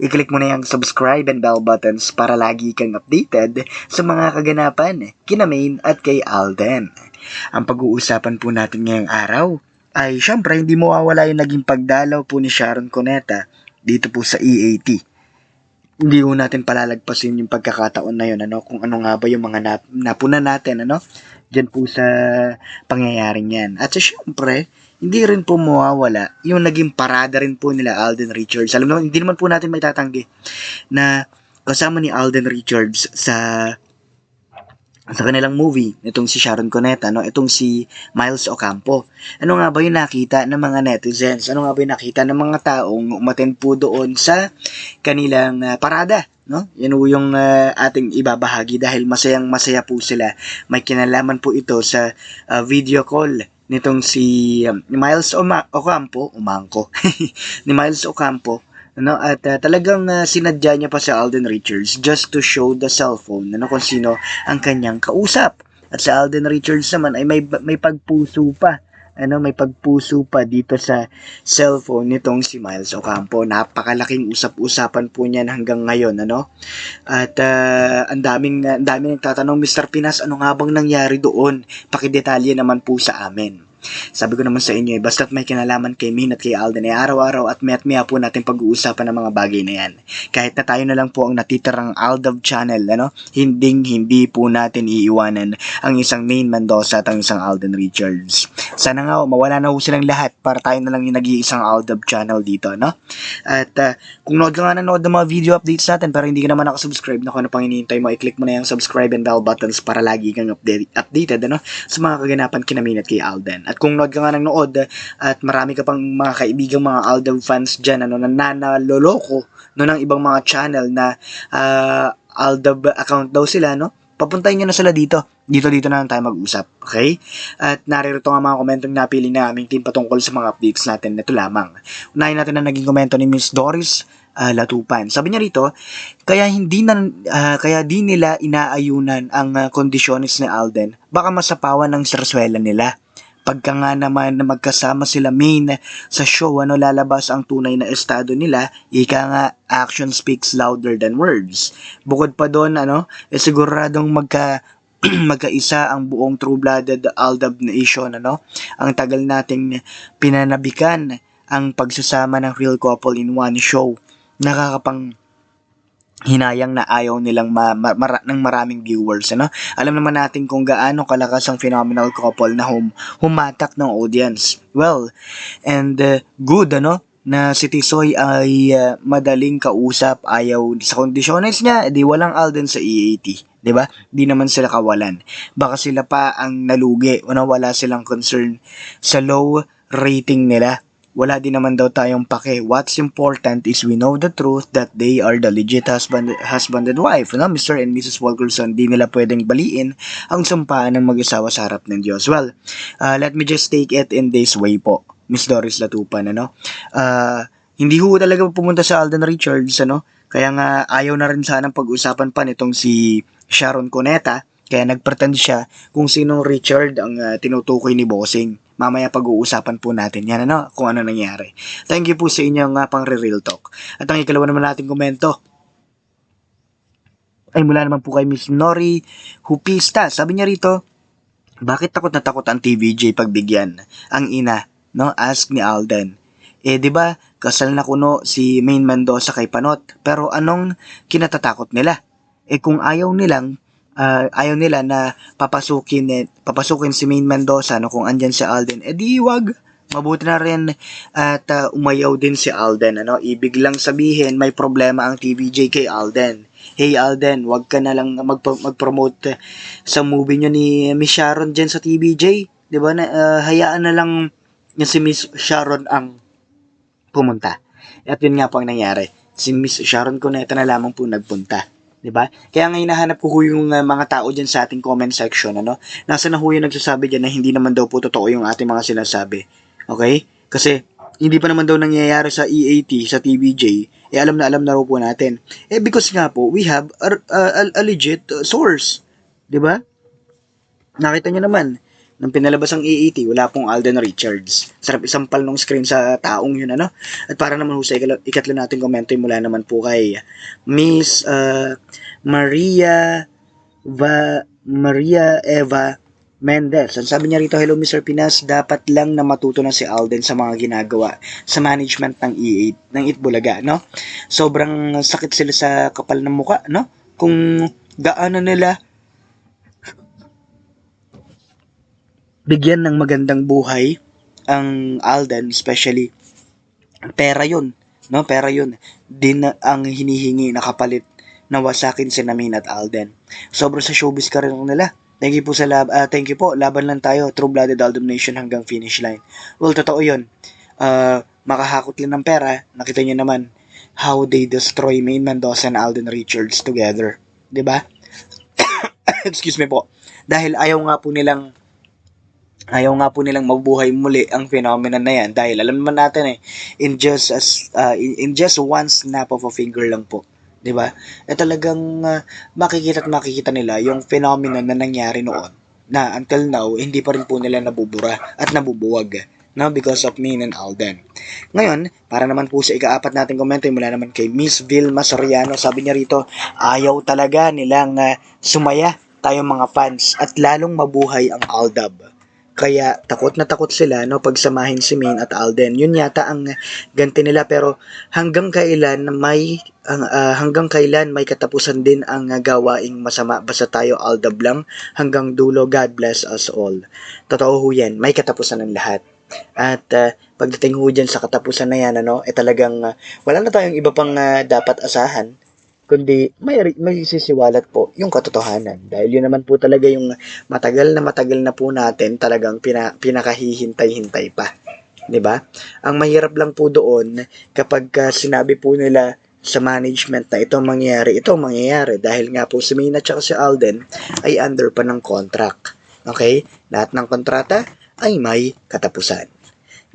i-click mo na yung subscribe and bell buttons para lagi kang updated sa mga kaganapan kina Maine at kay Alden. Ang pag-uusapan po natin ngayong araw ay syempre hindi mawawala yung naging pagdalaw po ni Sharon Cuneta dito po sa EAT. Hindi ko natin palalagpasin yung pagkakataon na yun, ano, kung ano nga ba yung mga nap- napuna natin, ano, dyan po sa pangyayaring yan. At sa syempre, hindi rin po mawawala yung naging parada rin po nila Alden Richards. Alam naman, hindi naman po natin may tatanggi na kasama ni Alden Richards sa sa kanilang movie, itong si Sharon Cuneta, no? itong si Miles Ocampo. Ano nga ba yung nakita ng mga netizens? Ano nga ba yung nakita ng mga taong umaten po doon sa kanilang ah, parada? No? Yan po yung ah, ating ibabahagi dahil masayang masaya po sila. May kinalaman po ito sa ah, video call nitong si um, Miles Oma- Ocampo, umangko, ni Miles Ocampo ano at ah, talagang ah, sinadya niya pa si Alden Richards just to show the cellphone ano kung sino ang kanyang kausap. At si Alden Richards naman ay may may pagpuso pa ano may pagpuso pa dito sa cellphone nitong si Miles Ocampo. Napakalaking usap-usapan po niyan hanggang ngayon ano? At ah, ang daming ang daming nagtatanong Mr. Pinas ano nga bang nangyari doon? Pakidetalye naman po sa amin sabi ko naman sa inyo, eh, basta't may kinalaman kay Min at kay Alden, eh, araw-araw at may at maya po natin pag-uusapan ng mga bagay na yan. Kahit na tayo na lang po ang natitirang Aldav channel, ano, hinding hindi po natin iiwanan ang isang Main Mendoza at ang isang Alden Richards. Sana nga, mawala na ho silang lahat para tayo na lang yung nag-iisang Aldav channel dito, no? At ah, kung nood ka nga nanood ng mga video updates natin pero hindi ka naman nakasubscribe na kung ano pang hinihintay mo, i-click mo na yung subscribe and bell buttons para lagi kang update, updated ano, sa mga kaganapan kina Min at kay Alden. At kung nood ka nga ng nood eh, at marami ka pang mga kaibigang mga Alden fans dyan ano, na nanaloloko no, ng ibang mga channel na uh, Aldab account daw sila, no? Papuntahin nyo na sila dito. Dito, dito na lang tayo mag-usap. Okay? At naririto nga mga komentong napili na aming team patungkol sa mga updates natin. Ito lamang. Unahin natin ang naging komento ni Miss Doris ah, Latupan. Sabi niya rito, kaya hindi na, ah, kaya di nila inaayunan ang ah, kondisyones ni Alden. Baka masapawan ng serswela nila. Pagka nga naman na magkasama sila main sa show, ano lalabas ang tunay na estado nila, ika nga action speaks louder than words. Bukod pa doon, ano, eh, siguradong magka magkaisa ang buong true-blooded Aldab Nation, ano? Ang tagal nating pinanabikan ang pagsasama ng real couple in one show. Nakakapang hinayang na ayaw nilang ma- ma- mara- ng maraming viewers ano? Alam naman natin kung gaano kalakas ang phenomenal couple na hum humatak ng audience. Well and uh, good ano? Na si Tisoy ay uh, madaling kausap ayaw sa kondisyones niya di walang Alden sa EAT 'di ba? Di naman sila kawalan. Baka sila pa ang nalugi o wala silang concern sa low rating nila wala din naman daw tayong pake. What's important is we know the truth that they are the legit husband, husband and wife. No? Mr. and Mrs. Wilkerson, di nila pwedeng baliin ang sampaan ng mag-asawa sa harap ng Diyos. Well, uh, let me just take it in this way po. Miss Doris Latupan, ano? Uh, hindi ho talaga pumunta sa Alden Richards, ano? Kaya nga ayaw na rin sanang pag-usapan pa nitong si Sharon Cuneta. Kaya nagpretend siya kung sinong Richard ang uh, tinutukoy ni Bossing. Mamaya pag-uusapan po natin yan, ano, kung ano nangyari. Thank you po sa inyong uh, pang real talk. At ang ikalawa naman nating komento, ay mula naman po kay Miss Nori Hupista. Sabi niya rito, bakit takot na takot ang TVJ pagbigyan? Ang ina, no? Ask ni Alden. Eh, di ba, kasal na kuno si Main Mendoza kay Panot. Pero anong kinatatakot nila? Eh, kung ayaw nilang uh, ayaw nila na papasukin eh, papasukin si Main Mendoza no kung andyan si Alden eh di wag mabuti na rin at uh, umayaw din si Alden ano ibig lang sabihin may problema ang TVJ kay Alden Hey Alden, wag ka na lang mag mag-promote sa movie niyo ni Miss Sharon diyan sa TVJ, 'di ba? Na, uh, hayaan na lang niya si Miss Sharon ang pumunta. At yun nga po ang nangyari. Si Miss Sharon Cuneta na lamang po nagpunta 'di ba? Kaya nga hinahanap ko yung uh, mga tao diyan sa ating comment section, ano? Nasa na ho yung nagsasabi diyan na hindi naman daw po totoo yung ating mga sinasabi. Okay? Kasi hindi pa naman daw nangyayari sa EAT, sa TBJ, eh alam na alam na raw po natin. Eh because nga po, we have a, a, a- legit source. 'Di ba? Nakita niyo naman, nang pinalabas ang EAT, wala pong Alden Richards. Sarap isampal nung screen sa taong yun, ano? At para naman ho sa ikatlo, natin komento, mula naman po kay Miss uh, Maria Va, Maria Eva Mendez. Ang sabi niya rito, Hello Mr. Pinas, dapat lang na matuto na si Alden sa mga ginagawa sa management ng E8, ng Itbulaga, no? Sobrang sakit sila sa kapal ng muka, no? Kung gaano nila bigyan ng magandang buhay ang Alden, especially pera yun, no? Pera yun. Din ang hinihingi na kapalit na wasakin si Namin at Alden. Sobrang sa showbiz career nila. Thank you po sa lab ah, thank you po. Laban lang tayo. True-blooded Aldom Nation hanggang finish line. Well, totoo 'yun. Ah, makahakot lang ng pera. Nakita niyo naman how they destroy Main Mendoza and Alden Richards together. 'Di ba? Excuse me po. Dahil ayaw nga po nilang ayaw nga po nilang mabuhay muli ang phenomenon na yan dahil alam naman natin eh in just as uh, in, just one snap of a finger lang po 'di ba? Eh talagang uh, makikita at makikita nila yung phenomenon na nangyari noon na until now hindi pa rin po nila nabubura at nabubuwag no? Because of Min and Alden. Ngayon para naman po sa ikaapat nating komento mula naman kay Miss Vilma Soriano sabi niya rito ayaw talaga nilang uh, sumaya tayong mga fans at lalong mabuhay ang Aldab kaya takot na takot sila no pagsamahin si Main at Alden. Yun yata ang ganti nila pero hanggang kailan may ang ah, hanggang kailan may katapusan din ang gawaing masama basta tayo Aldab lang hanggang dulo God bless us all. Totoo ho yan, may katapusan ng lahat. At ah, pagdating ho dyan sa katapusan na yan, ano, eh talagang ah, wala na tayong iba pang ah, dapat asahan kundi may, may sisiwalat po yung katotohanan. Dahil yun naman po talaga yung matagal na matagal na po natin talagang pina, pinakahihintay-hintay pa. 'Di ba? Ang mahirap lang po doon kapag ah, sinabi po nila sa management na ito mangyayari, ito mangyayari dahil nga po si Mina at si Alden ay under pa ng contract. Okay? Lahat ng kontrata ay may katapusan.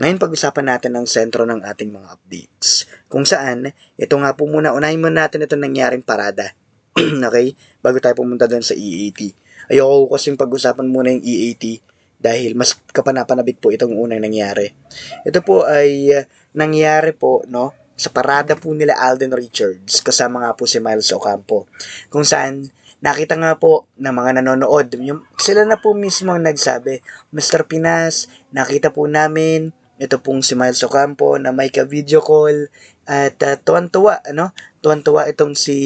Ngayon pag-usapan natin ang sentro ng ating mga updates. Kung saan, ito nga po muna, unahin muna natin ito nangyaring parada. okay? Bago tayo pumunta doon sa EAT. Ayoko kasing pag-usapan muna yung EAT dahil mas kapanapanabik po itong unang nangyari. Ito po ay uh, nangyari po, no, sa parada po nila Alden Richards kasama nga po si Miles Ocampo. Kung saan nakita nga po ng mga nanonood, yung, sila na po mismo ang nagsabi, Mr. Pinas, nakita po namin ito pong si Miles Ocampo na may ka-video call at uh, tuwan-tuwa, ano? Tuwan-tuwa itong si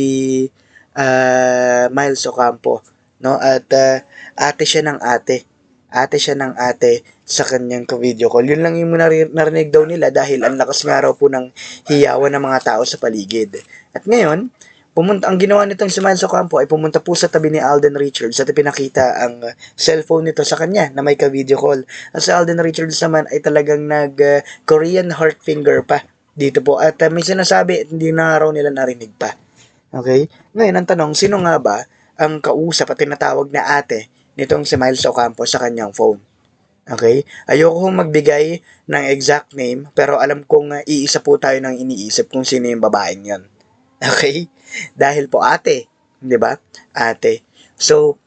uh, Miles Ocampo, no? At uh, ate siya ng ate. Ate siya ng ate sa kanyang ka-video call. Yun lang yung nari- narinig daw nila dahil ang lakas nga raw po ng hiyawan ng mga tao sa paligid. At ngayon, pumunta ang ginawa nitong si Miles Ocampo ay pumunta po sa tabi ni Alden Richards at pinakita ang uh, cellphone nito sa kanya na may ka-video call. At si Alden Richards naman ay talagang nag uh, heart finger pa dito po. At uh, may sinasabi hindi na raw nila narinig pa. Okay? Ngayon, ang tanong, sino nga ba ang kausap at tinatawag na ate nitong si Miles Ocampo sa kanyang phone? Okay? Ayoko kong magbigay ng exact name, pero alam kong uh, iisa po tayo nang iniisip kung sino yung babaeng yon. Okay? Dahil po ate, 'di ba? Ate. So,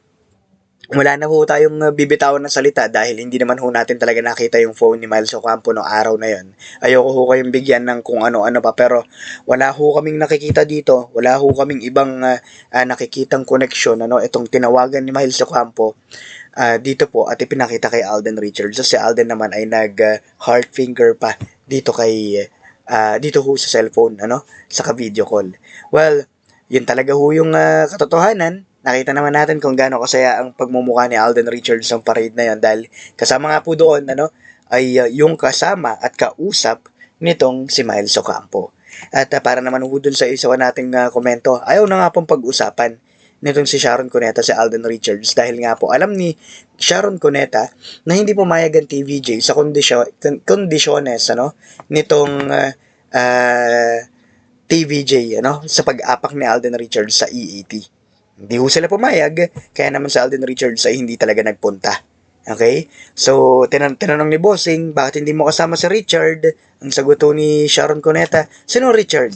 wala na ho tayong uh, bibitawan ng salita dahil hindi naman ho natin talaga nakita yung phone ni Miles Ocampo no araw na yon. Ayoko ho kayong bigyan ng kung ano-ano pa pero wala ho kaming nakikita dito. Wala ho kaming ibang uh, uh, nakikitang connection ano itong tinawagan ni Miles Ocampo uh, dito po at ipinakita kay Alden Richards. So, si Alden naman ay nag uh, heart finger pa dito kay uh, dito ho sa cellphone ano sa ka-video call. Well, yun talaga ho yung uh, katotohanan nakita naman natin kung gaano kasaya ang pagmumukha ni Alden Richards sa parade na yon dahil kasama nga po doon ano ay uh, yung kasama at kausap nitong si Miles Ocampo. At uh, para naman ho dun sa isa nating uh, komento, ayaw na nga pong pag-usapan nitong si Sharon Cuneta si Alden Richards dahil nga po alam ni Sharon Cuneta na hindi pumayag ang TVJ sa kondisyon kondisyones ano nitong uh, uh, TVJ, ano, sa pag-apak ni Alden Richards sa EAT. Hindi ho sila pumayag, kaya naman sa Alden Richards ay hindi talaga nagpunta. Okay? So, tinan tinanong ni Bossing, bakit hindi mo kasama si Richard? Ang sagot ni Sharon Cuneta, sino Richard?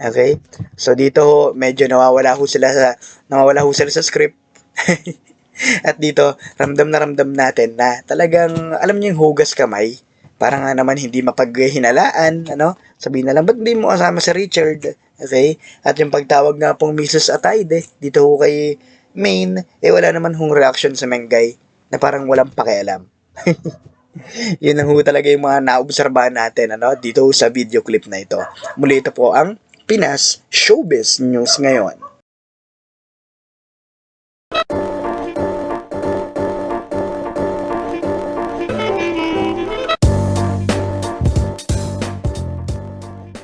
Okay? So, dito ho, medyo nawawala ho sila sa, nawawala ho sila sa script. At dito, ramdam na ramdam natin na talagang, alam niyo yung hugas kamay, para nga naman hindi mapaghinalaan, ano? Sabihin na lang, ba't hindi mo kasama si Richard? Okay? At yung pagtawag nga pong Mrs. Atayde, dito ho kay Main, eh wala naman hong reaction sa Mengay na parang walang pakialam. Yun lang ho talaga yung mga naobserbahan natin ano, dito sa video clip na ito. Muli ito po ang Pinas Showbiz News ngayon.